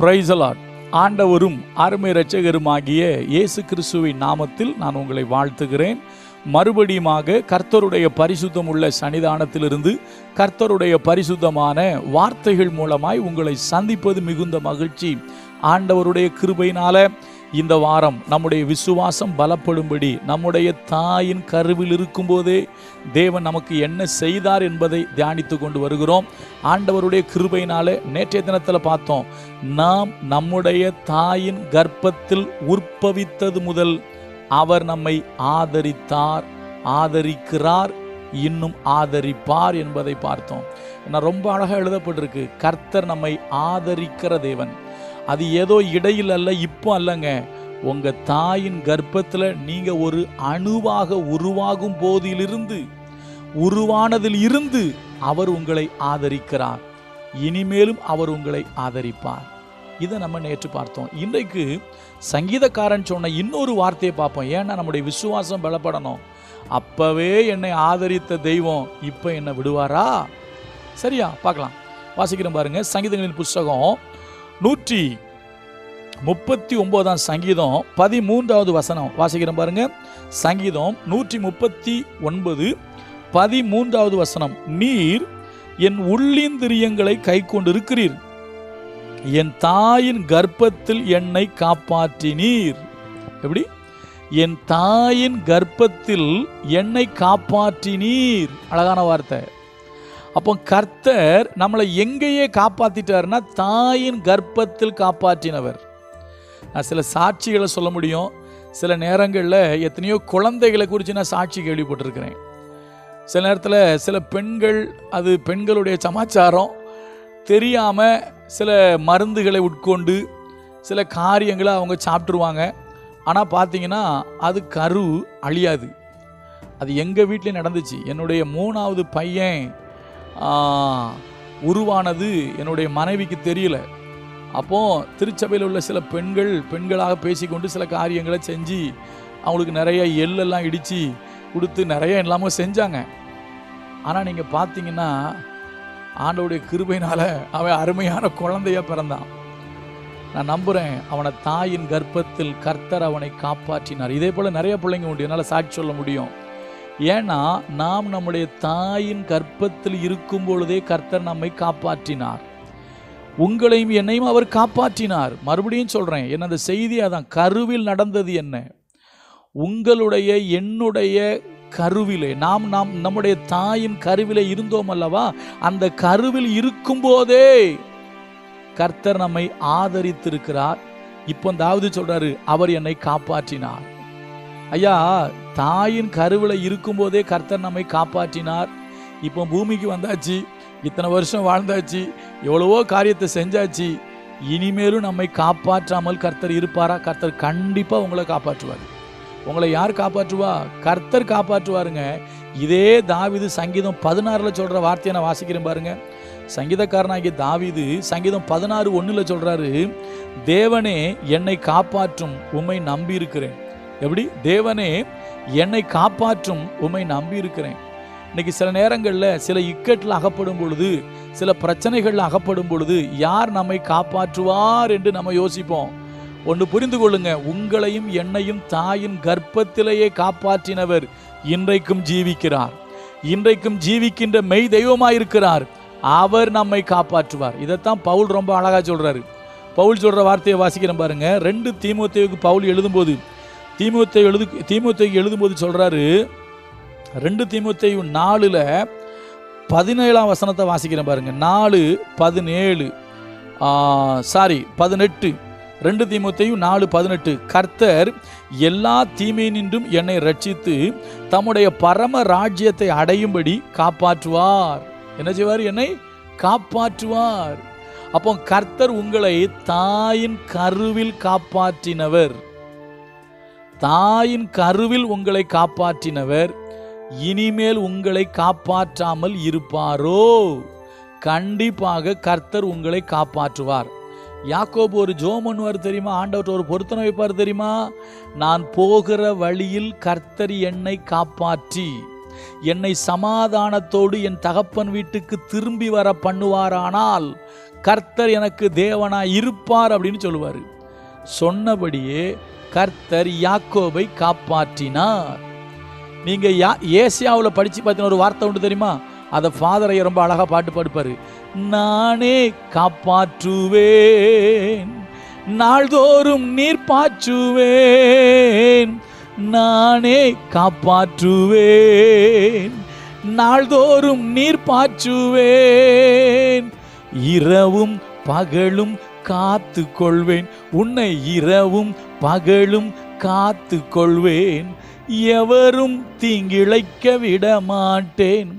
பிரைசலாட் ஆண்டவரும் அருமை இரட்சகருமாகிய இயேசு கிறிஸ்துவின் நாமத்தில் நான் உங்களை வாழ்த்துகிறேன். மறுபடியுமாக கர்த்தருடைய பரிசுத்தம் உள்ள சன்னிதானத்திலிருந்து கர்த்தருடைய பரிசுத்தமான வார்த்தைகள் மூலமாய் உங்களை சந்திப்பது மிகுந்த மகிழ்ச்சி. ஆண்டவருடைய கிருபையினால இந்த வாரம் நம்முடைய விசுவாசம் பலப்படும்படி நம்முடைய தாயின் கருவில் இருக்கும்போதே தேவன் நமக்கு என்ன செய்தார் என்பதை தியானித்து கொண்டு வருகிறோம். ஆண்டவருடைய கிருபையினாலே நேற்றைய தினத்தில் பார்த்தோம். நாம் நம்முடைய தாயின் கர்ப்பத்தில் உற்பவித்தது முதல் அவர் நம்மை ஆதரித்தார் ஆதரிக்கிறார் இன்னும் ஆதரிப்பார் என்பதை பார்த்தோம். நான் ரொம்ப அழகாக எழுதப்பட்டிருக்கு கர்த்தர் நம்மை ஆதரிக்கிற தேவன். அது ஏதோ இடையில் அல்ல இப்போ அல்லங்க. உங்க தாயின் கர்ப்பத்தில் நீங்க ஒரு அணுவாக உருவாகும் போதிலிருந்து உருவானதில் இருந்து அவர் உங்களை ஆதரிக்கிறார். இனிமேலும் அவர் உங்களை ஆதரிப்பார். இதை நம்ம நேற்று பார்த்தோம். இன்றைக்கு சங்கீதக்காரன் சொன்ன இன்னொரு வார்த்தையை பார்ப்போம். ஏன்னா நம்முடைய விசுவாசம் பலப்படணும். அப்பவே என்னை ஆதரித்த தெய்வம் இப்போ என்னை விடுவாரா? சரியா பார்க்கலாம். வாசிக்கிறேன் பாருங்க. சங்கீதங்களின் புஸ்தகம் நூற்றி முப்பத்தி ஒன்பதாம் சங்கீதம் பதிமூன்றாவது வசனம். வாசிக்கிறேன் பாருங்க. சங்கீதம் நூற்றி முப்பத்தி ஒன்பது பதிமூன்றாவது வசனம். நீர் என் உள்ளிந்திரியங்களை கை கொண்டிருக்கிறீர் என் தாயின் கர்ப்பத்தில் என்னை காப்பாற்றினீர். எப்படி? என் தாயின் கர்ப்பத்தில் என்னை காப்பாற்றினீர். அழகான வார்த்தை. அப்போ கர்த்தர் நம்மளை எங்கேயே காப்பாற்றிட்டார்னா தாயின் கர்ப்பத்தில் காப்பாற்றினவர். நான் சில சாட்சிகளை சொல்ல முடியும். சில நேரங்களில் எத்தனையோ குழந்தைகளை குறித்து நான் சாட்சி கேள்விப்பட்டிருக்கிறேன். சில நேரத்தில் சில பெண்கள் அது பெண்களுடைய சமாச்சாரம். தெரியாமல் சில மருந்துகளை உட்கொண்டு சில காரியங்களை அவங்க சாப்பிட்ருவாங்க ஆனால் பார்த்தீங்கன்னா அது கரு அழியாது. அது எங்கள் வீட்டிலே நடந்துச்சு. என்னுடைய மூணாவது பையன் உருவானது என்னுடைய மனைவிக்கு தெரியல. அப்போது திருச்சபையில் உள்ள சில பெண்கள் பெண்களாக பேசிக்கொண்டு சில காரியங்களை செஞ்சு அவங்களுக்கு நிறைய எள்ளெல்லாம் இடித்து கொடுத்து நிறைய எல்லாமே செஞ்சாங்க. ஆனால் நீங்கள் பார்த்தீங்கன்னா ஆண்டவுடைய கிருபையினால் அவன் அருமையான குழந்தையா பிறந்தான். நான் நம்புகிறேன் அவனை தாயின் கர்ப்பத்தில் கர்த்தர் அவனை காப்பாற்றினார். இதே போல் நிறைய பிள்ளைங்க உண்டு. என்னால் சாட்சி சொல்ல முடியும். ஏன்னா நாம் நம்முடைய தாயின் கற்பத்தில் இருக்கும் பொழுதே கர்த்தர் நம்மை காப்பாற்றினார். உங்களையும் என்னையும் அவர் காப்பாற்றினார். மறுபடியும் சொல்கிறேன் என்ன அந்த செய்தி அதான் கருவில் நடந்தது என்ன? உங்களுடைய என்னுடைய கருவிலே நாம் நாம் நம்முடைய தாயின் கருவிலே இருந்தோம் அல்லவா? அந்த கருவில் இருக்கும்போதே கர்த்தர் நம்மை ஆதரித்திருக்கிறார். இப்போ தாவீது சொல்றாரு அவர் என்னை காப்பாற்றினார். ஐயா தாயின் கருவில் இருக்கும்போதே கர்த்தர் நம்மை காப்பாற்றினார். இப்போ பூமிக்கு வந்தாச்சு இத்தனை வருஷம் வாழ்ந்தாச்சு எவ்வளவோ காரியத்தை செஞ்சாச்சு இனிமேலும் நம்மை காப்பாற்றாமல் கர்த்தர் இருப்பாரா? கர்த்தர் கண்டிப்பாக உங்களை காப்பாற்றுவார். உங்களை யார் காப்பாற்றுவா? கர்த்தர் காப்பாற்றுவாருங்க. இதே தாவிது சங்கீதம் பதினாறில் சொல்கிற வார்த்தையை நான் வாசிக்கிறேன் பாருங்க. சங்கீதக்காரனாகிய தாவிது சங்கீதம் பதினாறு ஒன்றில் சொல்கிறாரு தேவனே என்னை காப்பாற்றும் உம்மை நம்பி இருக்கிறேன் எப்படி? தேவனே என்னை காப்பாற்றும் உம்மை நம்பி இருக்கிறேன் இன்னைக்கு சில நேரங்களில் சில இக்கட்டில் அகப்படும் பொழுது சில பிரச்சனைகள் அகப்படும் பொழுது யார் நம்மை காப்பாற்றுவார் என்று நம்ம யோசிப்போம். ஒன்று புரிந்து கொள்ளுங்க உங்களையும் என்னையும் தாயின் கர்ப்பத்திலேயே காப்பாற்றினவர் இன்றைக்கும் ஜீவிக்கிறார். இன்றைக்கும் ஜீவிக்கின்ற மெய் தெய்வமாயிருக்கிறார். அவர் நம்மை காப்பாற்றுவார். இதைத்தான் பவுல் ரொம்ப அழகாக சொல்கிறாரு பவுல் சொல்கிற வார்த்தையை வாசிக்கிறேன் பாருங்க. ரெண்டு தீமோத்தேயுக்கு பவுல் எழுதும்போது தீமுத்தை எழுது தீமுத்தை எழுதும்போது சொல்கிறாரு ரெண்டு தீமோத்தேயு நாலில் பதினேழாம் வசனத்தை வாசிக்கிறேன் பாருங்க. நாலு பதினேழு சாரி பதினெட்டு. ரெண்டு தீமுத்தையும் நாலு பதினெட்டு. கர்த்தர் எல்லா தீமையினின்றும் என்னை ரட்சித்து தம்முடைய பரம ராஜ்யத்தை அடையும்படி காப்பாற்றுவார். என்ன செய்வார்? என்னை காப்பாற்றுவார். அப்போ கர்த்தர் உங்களை தாயின் கருவில் காப்பாற்றினவர். தாயின் கருவில் உங்களை காப்பாற்றினவர் இனிமேல் உங்களை காப்பாற்றாமல் இருப்பாரோ? கண்டிப்பாக கர்த்தர் உங்களை காப்பாற்றுவார். யாக்கோபு ஒரு ஜோம் பண்ணுவார் தெரியுமா? ஆண்டவர்கிட்ட ஒரு பொருத்தனை வைப்பார் தெரியுமா? நான் போகிற வழியில் கர்த்தர் என்னை காப்பாற்றி என்னை சமாதானத்தோடு என் தகப்பன் வீட்டுக்கு திரும்பி வர பண்ணுவாரானால் கர்த்தர் எனக்கு தேவனா இருப்பார் அப்படின்னு சொல்லுவார். சொன்னபடியே கர்த்தர் யாக்கோபை காப்பாற்றினார். நீங்க யா ஏசியாவில் படிச்சு பார்த்தீங்கன்னா ஒரு வார்த்தை உண்டு தெரியுமா? அதை ஃபாதரை ரொம்ப அழகா பாட்டு பாடுப்பாரு. நானே காப்பாற்றுவேன் நாள்தோறும் நீர் பாச்சுவேன் நானே காப்பாற்றுவேன் நாள்தோறும் நீர் பாய்ச்சுவேன் இரவும் பகலும் காத்து கொள்வேன் உன்னை இரவும் பகலும் காத்து கொள்வேன் எவரும் தீங்கிழைக்க விட மாட்டேன்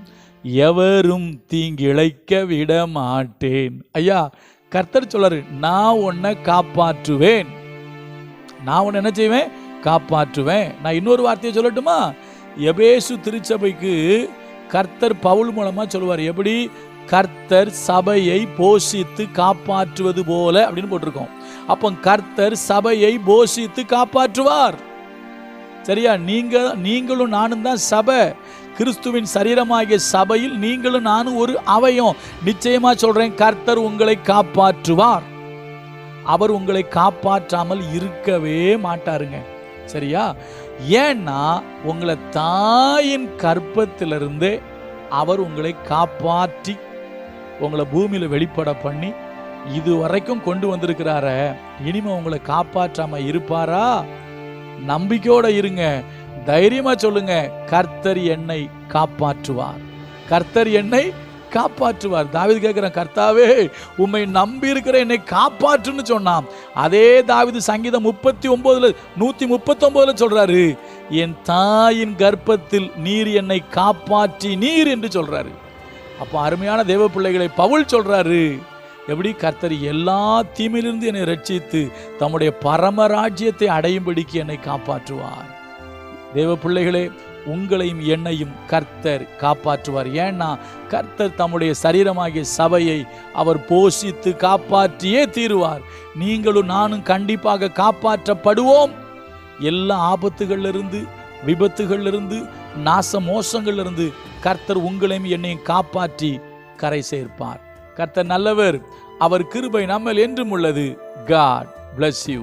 எவரும் தீங்கிழைக்க விட மாட்டேன் ஐயா கர்த்தர் சொல்றாரு நான் உன்னை காப்பாற்றுவேன். நான் உன்னை என்ன செய்வேன்? காப்பாற்றுவேன். நான் இன்னொரு வார்த்தையை சொல்லட்டுமா? எபேசு திருச்சபைக்கு கர்த்தர் பவுல் மூலமா சொல்லுவார் எப்படி? கர்த்தர் சபையை போஷித்து காப்பாற்றுவது போல அப்படின்னு போட்டிருக்கோம். அப்போ கர்த்தர் சபையை போஷித்து காப்பாற்றுவார். சரியா? நீங்க நீங்களும் நானும் தான் சபை. கிறிஸ்துவின் சரீரமாகிய சபையில் நீங்களும் நானும் ஒரு அவயம். நிச்சயமா சொல்றேன் கர்த்தர் உங்களை காப்பாற்றுவார். அவர் உங்களை காப்பாற்றாமல் இருக்கவே மாட்டாருங்க. சரியா? ஏன்னா உங்களை தாயின் கற்பத்திலிருந்தே அவர் உங்களை காப்பாற்றி உங்களை பூமியில் வெளிப்பட பண்ணி இது வரைக்கும் கொண்டு வந்திருக்கிறார இனிமே உங்களை காப்பாற்றாம இருப்பாரா? நம்பிக்கையோட இருங்க. தைரியமா சொல்லுங்க. கர்த்தர் என்னை காப்பாற்றுவார். கர்த்தர் என்னை காப்பாற்றுவார். தாவீது கேட்கிறேன் கர்த்தாவே உம்மை நம்பி இருக்கிற என்னை காப்பாற்றுன்னு சொன்னான். அதே தாவிது சங்கீதம் முப்பத்தி ஒன்பதுல நூத்தி முப்பத்தி ஒன்பதுல சொல்றாரு என் தாயின் கர்ப்பத்தில் நீர் என்னை காப்பாற்றி நீர் என்று சொல்றாரு. அப்போ அருமையான தேவ பிள்ளைகளை பவுல் சொல்றாரு எப்படி கர்த்தர் எல்லா தீமையிலிருந்து என்னை ரட்சித்து தம்முடைய பரமராஜ்யத்தை அடையும்படிக்கு என்னை காப்பாற்றுவார். தேவ பிள்ளைகளே உங்களையும் என்னையும் கர்த்தர் காப்பாற்றுவார். ஏன்னா கர்த்தர் தம்முடைய சரீரமாகிய சபையை அவர் போஷித்து காப்பாற்றியே தீருவார். நீங்களும் நானும் கண்டிப்பாக காப்பாற்றப்படுவோம். எல்லா ஆபத்துகளிலிருந்து விபத்துகளிலிருந்து நாச மோசங்களிலிருந்து கர்த்தர் உங்களையும் என்னையும் காப்பாற்றி கரை சேர்ப்பார். கர்த்தர் நல்லவர். அவர் கிருபை நம்மள் என்றும் உள்ளது. God bless you